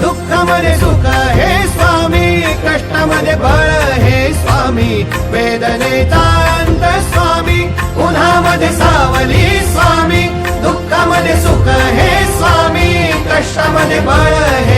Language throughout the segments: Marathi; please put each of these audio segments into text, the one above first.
दुःखामध्ये सुख हे स्वामी कष्टामध्ये बळ हे स्वामी. वेदनेचा अंत स्वामी उन्हामध्ये सावली स्वामी. दुःखामध्ये सुख हे स्वामी कष्टामध्ये बळ हे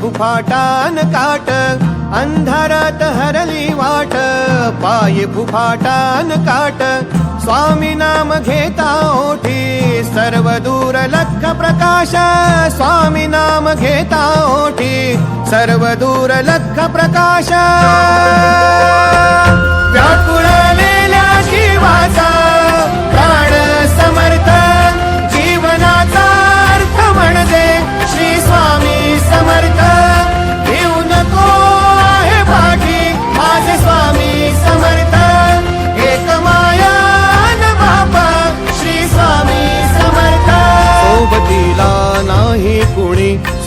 फुफाटान काट अंधारात हरली वाट पाय फुफाटान काट स्वामी नाम घेता सर्व दूर लख प्रकाश स्वामी नाम घेता ओठी सर्व दूर लख प्रकाश।